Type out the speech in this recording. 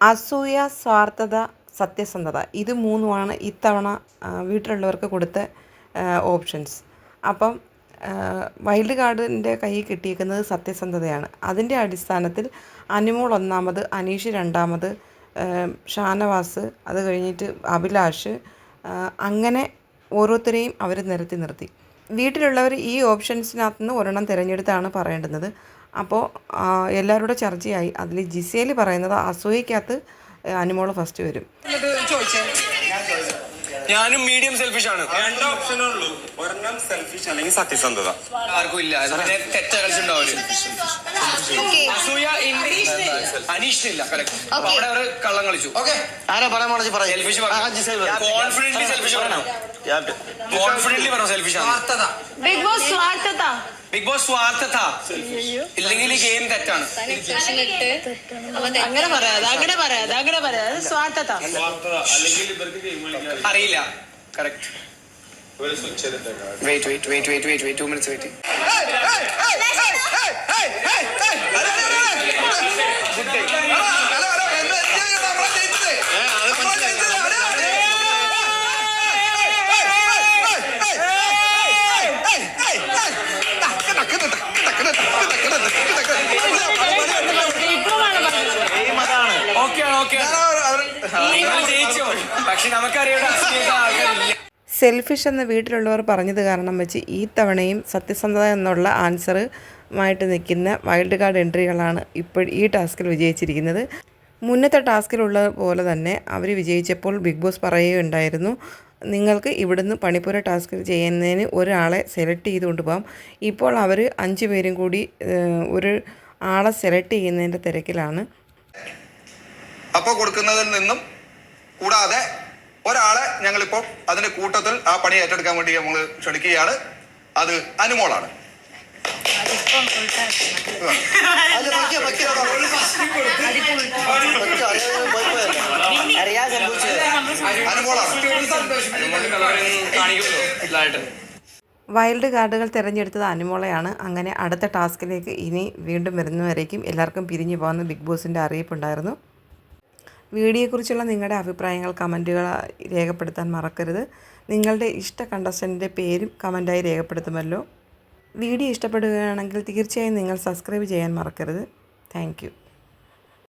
അസൂയ സ്വാർത്ഥത സത്യസന്ധത ഇത് മൂന്നുമാണ് ഇത്തവണ വീട്ടിലുള്ളവർക്ക് കൊടുത്ത ഓപ്ഷൻസ്. അപ്പം വൈൽഡ് കാർഡിന്റെ കയ്യിൽ കിട്ടിയിരിക്കുന്നത് സത്യസന്ധതയാണ്. അതിന്റെ അടിസ്ഥാനത്തിൽ അനുമോൾ ഒന്നാമത് അനീഷ് രണ്ടാമത് ഷാനവാസ് അത് കഴിഞ്ഞിട്ട് അഭിലാഷ് അങ്ങനെ ഓരോരുത്തരെയും അവർ നിരത്തി നിർത്തി. വീട്ടിലുള്ളവർ ഈ ഓപ്ഷൻസിനകത്ത് നിന്ന് ഒരെണ്ണം തിരഞ്ഞെടുത്താണ് പറയേണ്ടുന്നത് അപ്പോൾ എല്ലാവരുടെ ചർച്ചയായി. അതിൽ ജിസേൽ പറയുന്നത് അസൂയക്കകത്ത് അനുമോൾ ഫസ്റ്റ് വരും. ഞാനും മീഡിയം സെൽഫിഷ് ആണ്. രണ്ട് ഓപ്ഷനേ ഉള്ളൂ. ഒരെണ്ണം സെൽഫിഷ് അല്ലെങ്കിൽ സത്യസന്ധത. ആർക്കും ഇല്ല. അതിനെ തെറ്റ കളിച്ചിട്ടുണ്ടാവും അസൂയ അനീഷിനില്ല കറക്റ്റ് അവിടെ ഒരു കള്ളം കളിച്ചു ആരാ പറയാൻ പറഞ്ഞു പറയും സെൽഫിഷ് കോൺഫിഡന്റ്ലി സെൽഫിഷ് പറഞ്ഞു കോൺഫിഡന്റ്ലി പറഞ്ഞു സെൽഫിഷ് ആണ് ബിഗ് ബോസ് സ്വാർത്ഥത ബിഗ് ബോസ് സ്വാർത്ഥത ഇല്ലെങ്കിൽ ഈ ഗെയിം തെറ്റാണ് അങ്ങനെ പറയാതെ അങ്ങനെ പറയാതെ അങ്ങനെ പറയാതെ സ്വാർത്ഥത അറിയില്ല correct wait wait wait wait wait wait two minutes wait ജയിച്ചോ. പക്ഷെ നമുക്കറിയാം ആൾക്കാരില്ല സെൽഫിഷ് എന്ന് വീട്ടിലുള്ളവർ പറഞ്ഞത് കാരണം വെച്ച് ഈ തവണയും സത്യസന്ധത എന്നുള്ള ആൻസർ ആൻസറുമായിട്ട് നിൽക്കുന്ന വൈൽഡ് കാർഡ് എൻട്രികളാണ് ഇപ്പോൾ ഈ ടാസ്കിൽ വിജയിച്ചിരിക്കുന്നത്. മുന്നത്തെ ടാസ്കിലുള്ള പോലെ തന്നെ അവർ വിജയിച്ചപ്പോൾ ബിഗ് ബോസ് പറയുകയുണ്ടായിരുന്നു നിങ്ങൾക്ക് ഇവിടുന്ന് പണിപ്പുര ടാസ്ക് ചെയ്യുന്നതിന് ഒരാളെ സെലക്ട് ചെയ്തുകൊണ്ട് പോകാം ഇപ്പോൾ അവർ അഞ്ച് പേരും കൂടി ഒരു ആളെ സെലക്ട് ചെയ്യുന്നതിന്റെ തിരക്കിലാണ്. അപ്പോൾ കൊടുക്കുന്നതിൽ നിന്നും കൂടാതെ ഒരാളെ ഞങ്ങളിപ്പോൾ അതിന്റെ കൂട്ടത്തിൽ ആ പണി ഏറ്റെടുക്കാൻ വേണ്ടി നമ്മൾ ക്ഷണിക്കുകയാണ്. അത് അനുമോളാണ്. വൈൽഡ് കാർഡുകൾ തിരഞ്ഞെടുത്തത് അനുമോളയാണ്. അങ്ങനെ അടുത്ത ടാസ്കിലേക്ക് ഇനി വീണ്ടും വരുന്നവരേക്കും എല്ലാവർക്കും പിരിഞ്ഞു പോകുന്ന ബിഗ് ബോസിന്റെ അറിയിപ്പുണ്ടായിരുന്നു. വീഡിയോയെക്കുറിച്ചുള്ള നിങ്ങളുടെ അഭിപ്രായങ്ങൾ കമന്റുകൾ രേഖപ്പെടുത്താൻ മറക്കരുത്. നിങ്ങളുടെ ഇഷ്ട കണ്ടസ്റ്റന്റിന്റെ പേരും കമന്റായി രേഖപ്പെടുത്തുമല്ലോ. വീഡിയോ ഇഷ്ടപ്പെടുകയാണെങ്കിൽ തീർച്ചയായും നിങ്ങൾ സബ്സ്ക്രൈബ് ചെയ്യാൻ മറക്കരുത്. താങ്ക്